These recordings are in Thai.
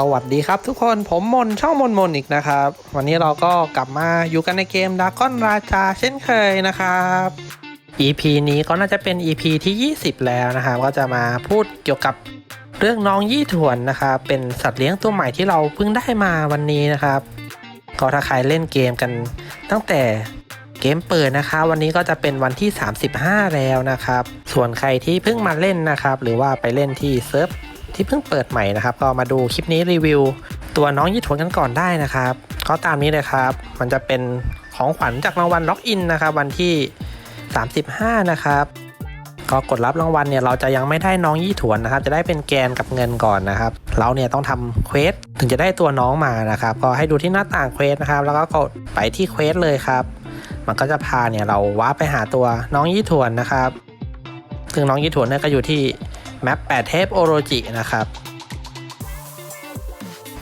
สวัสดีครับทุกคนผมมนช่องมนมนอีกนะครับ วันนี้เราก็กลับมาอยู่กันในเกมดากอนราชาเช่นเคยนะครับ EP นี้ก็น่าจะเป็น EP ที่ 20 แล้วนะครับก็จะมาพูดเกี่ยวกับเรื่องน้องยี่ถวนนะครับเป็นสัตว์เลี้ยงตัวใหม่ที่เราเพิ่งได้มาวันนี้นะครับก็ถ้าใครเล่นเกมกัน ตั้งแต่เกมเปิดนะคะ วันนี้ก็จะเป็นวันที่ 35 แล้วนะครับ ส่วนใครที่เพิ่งมาเล่นนะครับ หรือว่าไปเล่นที่เซิร์ฟ ที่เพิ่งเปิดใหม่นะครับ ก็มาดูคลิปนี้รีวิว ตัวน้องยี่ถวนกันก่อนได้นะครับ ก็ตามนี้เลยครับ มันจะเป็นของขวัญจากรางวัลล็อกอินนะครับ วันที่ 35 นะครับก็กดรับรางวัลเนี่ยเราจะยังไม่ได้น้องยี่ถวนนะครับ จะได้เป็นแกนกับเงินก่อนนะครับ เราเนี่ยต้องทำเควสถึงจะได้ตัวน้องมานะครับ ก็ให้ดูที่หน้าต่างเควสนะครับ แล้วก็กดไปที่เควสเลยครับ มันก็จะพาเนี่ยเราว้าไปหาตัวน้องยี่ถวนนะครับ ซึ่งน้องยี่ถวนเนี่ยก็อยู่ที่ แมป8เทพโอโรจินะครับ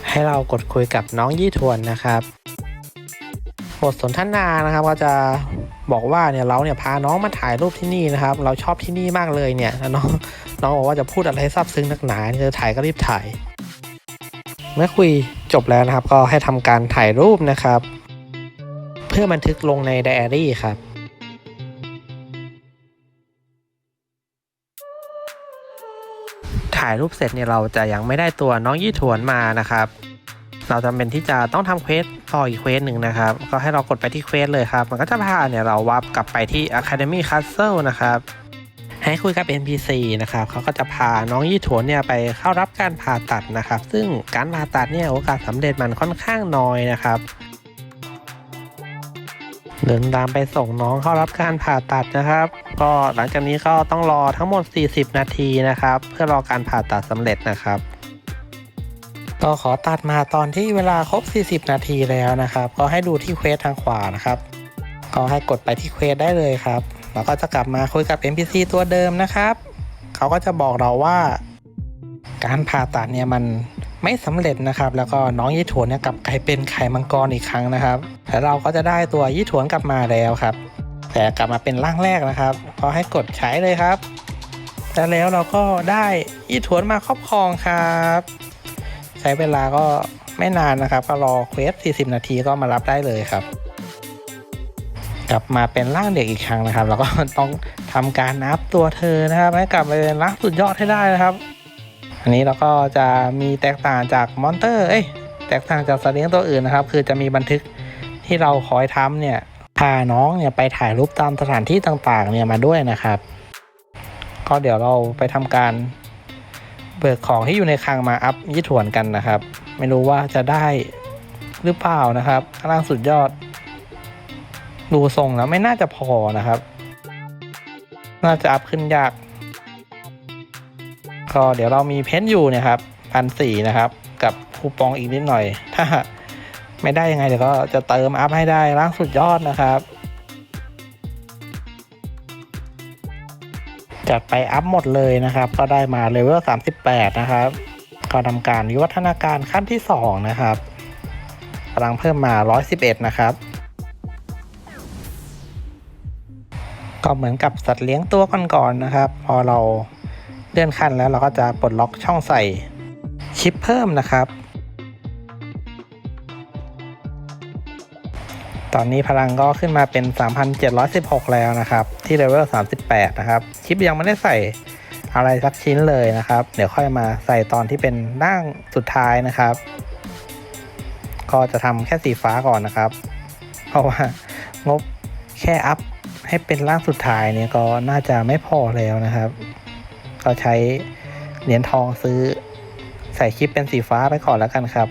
ให้เรากดคุยกับน้องยี่ทวนนะครับบทสนทนานะครับก็จะบอกว่าเนี่ยเราเนี่ยพาน้องมาถ่ายรูปที่นี่นะครับ เราชอบที่นี่มากเลยเนี่ยน้องน้องบอกว่าจะพูดอะไรซาบซึ้งนักหนาจะถ่ายก็รีบถ่าย เมื่อคุยจบแล้วนะครับ ก็ให้ทำการถ่ายรูปนะครับ เพื่อบันทึกลงในไดอารี่ครับ ถ่ายรูปเสร็จเนี่ยเราจะยังไม่ได้ตัวน้องยี่ถวนมานะครับ เราจำเป็นที่จะต้องทำเควสต่ออีกเควสหนึ่งนะครับ ก็ให้เรากดไปที่เควสเลยครับ มันก็จะพาเนี่ยเราวับกลับไปที่ Academy Castle นะครับให้คุยกับ NPC นะครับเขาก็จะพาน้องยี่ถวนเนี่ยไปเข้ารับการผ่าตัดนะครับ ซึ่งการผ่าตัดเนี่ยโอกาสสำเร็จมันค่อนข้างน้อยนะครับ เดินตามไปส่งน้องเข้ารับการผ่าตัดนะครับ ก็หลังจากนี้ก็ต้องรอทั้งหมด 40 นาทีนะครับ เพื่อรอการผ่าตัดสำเร็จนะครับก็ขอตัดมาตอนที่เวลาครบ 40 นาทีแล้วนะครับ ก็ให้ดูที่เควสทางขวานะครับ ก็ให้กดไปที่เควสได้เลยครับ แล้วก็จะกลับมาคุยกับ NPC ตัวเดิมนะครับ เขาก็จะบอกเราว่า การผ่าตัดเนี่ยมันไม่สำเร็จนะครับ แล้วก็น้องยี่ถวนเนี่ยกลับกลายเป็นไข่มังกรอีกครั้งนะครับ แล้วเราก็จะได้ตัวยี่ถวนกลับมาแล้วครับ แต่กลับมาเป็นร่างแรกนะครับก็ให้กดใช้เลยครับแล้วแล้วเราก็ได้ยี่ถวนมาครอบครองครับ ใช้เวลาก็ไม่นานนะครับ ก็รอเควส 40 นาทีก็มารับได้เลยครับ กลับมาเป็นร่างเด็กอีกครั้งนะครับ แล้วก็ต้องทำการนับตัวเธอนะครับ ให้กลับไปเป็นร่างสุดยอดให้ได้นะครับ อันนี้เราก็จะมีแตกต่างจากมอนเตอร์เอ้ยแตกต่างจากสัตว์เลี้ยงตัวอื่นนะครับ คือจะมีบันทึกที่เราคอยทำเนี่ย พาน้องเนี่ยไปถ่ายรูปตามสถานที่ต่างๆเนี่ยมาด้วยนะครับ ก็เดี๋ยวเราไปทำการเบิกของที่อยู่ในคลังมาอัพยี่ถวนกันนะครับ ไม่รู้ว่าจะได้หรือเปล่านะครับล่างสุดยอด ดูทรงแล้วไม่น่าจะพอนะครับ น่าจะอัพขึ้นยาก ก็เดี๋ยวเรามีเพนอยู่เนะครับพันสี่นะครับ กับคูปองอีกนิดหน่อย ถ้า ไม่ได้ยังไงเดี๋ยวก็จะเติมอัพให้ได้ร่างสุดยอดนะครับ จัดไปอัพหมดเลยนะครับ ก็ได้มาเลเวล 38 นะครับ ก็ทำการวิวัฒนาการขั้นที่ 2 นะครับพลังเพิ่มมา 111 นะครับ ก็เหมือนกับสัตว์เลี้ยงตัวก่อนๆนะครับ พอเราเลื่อนขั้นแล้วเราก็จะปลดล็อกช่องใส่ชิปเพิ่มนะครับ ตอนนี้พลังก็ขึ้นมาเป็น 3,716 แล้วนะครับ ที่เลเวล 38 นะครับชิปยังไม่ได้ใส่อะไรสักชิ้นเลยนะครับ เดี๋ยวค่อยมาใส่ตอนที่เป็นร่างสุดท้ายนะครับ ก็จะทำแค่สีฟ้าก่อนนะครับ เพราะว่างบแค่อัพให้เป็นร่างสุดท้ายเนี่ยก็น่าจะไม่พอแล้วนะครับก็ใช้เหรียญทองซื้อใส่ชิปเป็นสีฟ้าไปก่อนแล้วกันครับ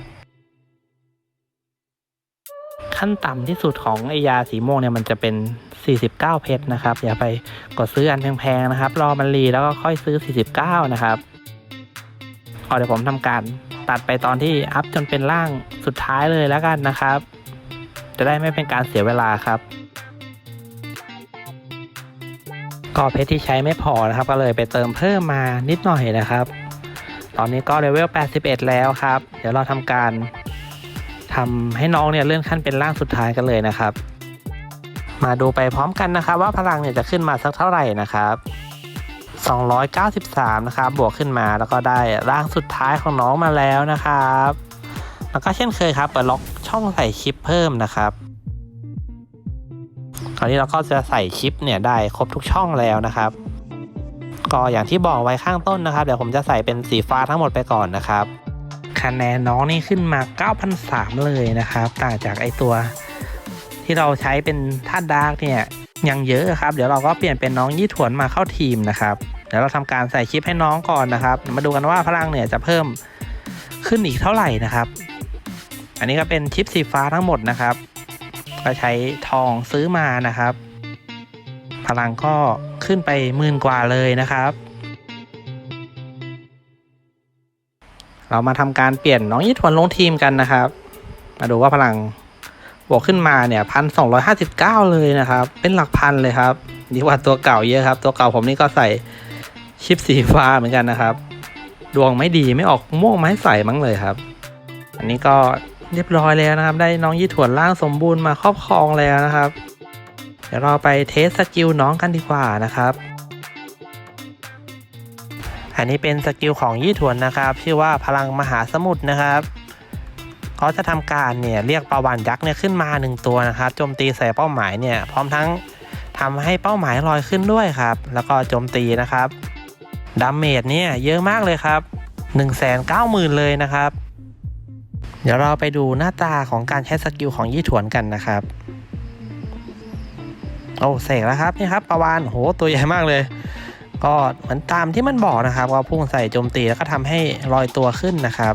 ขั้นต่ำที่สุดของไอยาสีม่วงเนี่ยมันจะเป็น 49 เพชรนะครับ อย่าไปกดซื้ออันแพงๆนะครับ รอมันรีแล้วก็ค่อยซื้อ 49 นะครับเอาเดี๋ยวผมทำการตัดไปตอนที่อัพจนเป็นร่างสุดท้ายเลยแล้วกันนะครับ จะได้ไม่เป็นการเสียเวลาครับก็เพชรที่ใช้ไม่พอนะครับ ก็เลยไปเติมเพิ่มมานิดหน่อยนะครับ ตอนนี้ก็เลเวล 81 แล้วครับ เดี๋ยวเราทำการ ทำให้น้องเนี่ยเลื่อนขั้นเป็นร่างสุดท้ายกันเลยนะครับ มาดูไปพร้อมกันนะครับ ว่าพลังเนี่ยจะขึ้นมาสักเท่าไหร่นะครับ293 นะครับ บวกขึ้นมาแล้วก็ได้ร่างสุดท้ายของน้องมาแล้วนะครับ แล้วก็เช่นเคยครับเปิดล็อกช่องใส่ชิปเพิ่มนะครับ คราวนี้เราก็จะใส่ชิปเนี่ยได้ครบทุกช่องแล้วนะครับ ก็อย่างที่บอกไว้ข้างต้นนะครับ เดี๋ยวผมจะใส่เป็นสีฟ้าทั้งหมดไปก่อนนะครับ คะแนนน้องนี่ขึ้นมา 9,003 เลยนะครับ ต่างจากไอตัวที่เราใช้เป็นธาตุดาร์กเนี่ยยังเยอะครับ เดี๋ยวเราก็เปลี่ยนเป็นน้องยี่ถวนมาเข้าทีมนะครับเดี๋ยวเราทำการใส่ชิปให้น้องก่อนนะครับ มาดูกันว่าพลังเนี่ยจะเพิ่มขึ้นอีกเท่าไหร่นะครับ อันนี้ก็เป็นชิปสีฟ้าทั้งหมดนะครับ ก็ใช้ทองซื้อมานะครับ พลังก็ขึ้นไปหมื่นกว่าเลยนะครับ เรามาทำการเปลี่ยนน้องยี่ถวนลงทีมกันนะครับ มาดูว่าพลังบวกขึ้นมาเนี่ยพันสองร้อยห้าสิบเก้าเลยนะครับ เป็นหลักพันเลยครับดีกว่าตัวเก่าเยอะครับ ตัวเก่าผมนี่ก็ใส่ชิปสีฟ้าเหมือนกันนะครับ ดวงไม่ดีไม่ออกม่วงไม้ใส่มั้งเลยครับ อันนี้ก็เรียบร้อยแล้วนะครับ ได้น้องยี่ถวนร่างสมบูรณ์มาครอบครองแล้วนะครับ เดี๋ยวเราไปเทสสกิลน้องกันดีกว่านะครับ อันนี้เป็นสกิลของยี่ถวนนะครับ ชื่อว่าพลังมหาสมุทรนะครับเขาจะทำการเนี่ยเรียกปลาวานยักษ์เนี่ยขึ้นมาหนึ่งตัวนะครับโจมตีใส่เป้าหมายเนี่ยพร้อมทั้งทำให้เป้าหมายลอยขึ้นด้วยครับ แล้วก็โจมตีนะครับดาเมจเนี่ยเยอะมากเลยครับ 1 9 0 0 0 0 เลยนะครับ เดี๋ยวเราไปดูหน้าตาของการใช้สกิลของยี่ถวนกันนะครับโอ้เสกแล้วครับนี่ครับปลาวานโหตัวใหญ่มากเลย ก็เหมือนตามที่มันบอกนะครับว่าพุ่งใส่โจมตีแล้วก็ทำให้ลอยตัวขึ้นนะครับ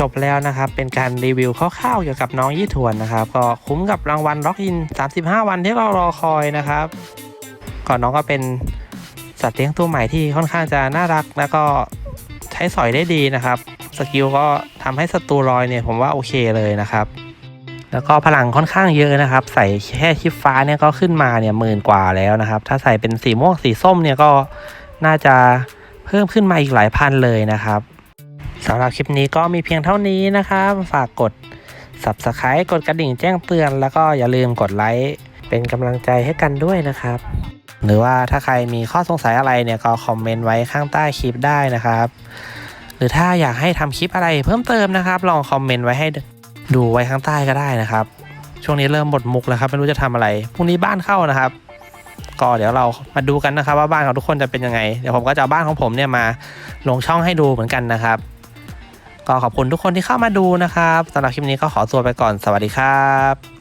จบแล้วนะครับเป็นการรีวิวคร่าวๆเกี่ยวกับน้องยี่ถวนนะครับ ก็คุ้มกับรางวัลล็อกอิน 35 วันที่เรารอคอยนะครับก่อนน้องก็เป็นสัตว์เลี้ยงตัวใหม่ที่ค่อนข้างจะน่ารักแล้วก็ใช้สอยได้ดีนะครับ สกิลก็ทำให้ศัตรูลอยเนี่ยผมว่าโอเคเลยนะครับ แล้วก็พลังค่อนข้างเยอะนะครับ ใส่แค่ชิปฟ้าเนี่ยก็ขึ้นมาเนี่ยหมื่นกว่าแล้วนะครับ ถ้าใส่เป็นสีม่วงสีส้มเนี่ยก็น่าจะเพิ่มขึ้นมาอีกหลายพันเลยนะครับสำหรับคลิปนี้ก็มีเพียงเท่านี้นะครับ ฝากกด subscribe กดกระดิ่งแจ้งเตือน แล้วก็อย่าลืมกดไลค์เป็นกำลังใจให้กันด้วยนะครับ หรือว่าถ้าใครมีข้อสงสัยอะไรเนี่ยก็คอมเมนต์ไว้ข้างใต้คลิปได้นะครับ หรือถ้าอยากให้ทำคลิปอะไรเพิ่มเติมนะครับ ลองคอมเมนต์ไว้ให้ ดูไว้ข้างใต้ก็ได้นะครับ ช่วงนี้เริ่มหมดมุกแล้วครับไม่รู้จะทำอะไรพรุ่งนี้บ้านเข้านะครับ ก็เดี๋ยวเรามาดูกันนะครับ ว่าบ้านของทุกคนจะเป็นยังไงเดี๋ยวผมก็จะเอาบ้านของผมเนี่ยมาลงช่องให้ดูเหมือนกันนะครับ ก็ขอบคุณทุกคนที่เข้ามาดูนะครับสำหรับคลิปนี้ก็ขอตัวไปก่อนสวัสดีครับ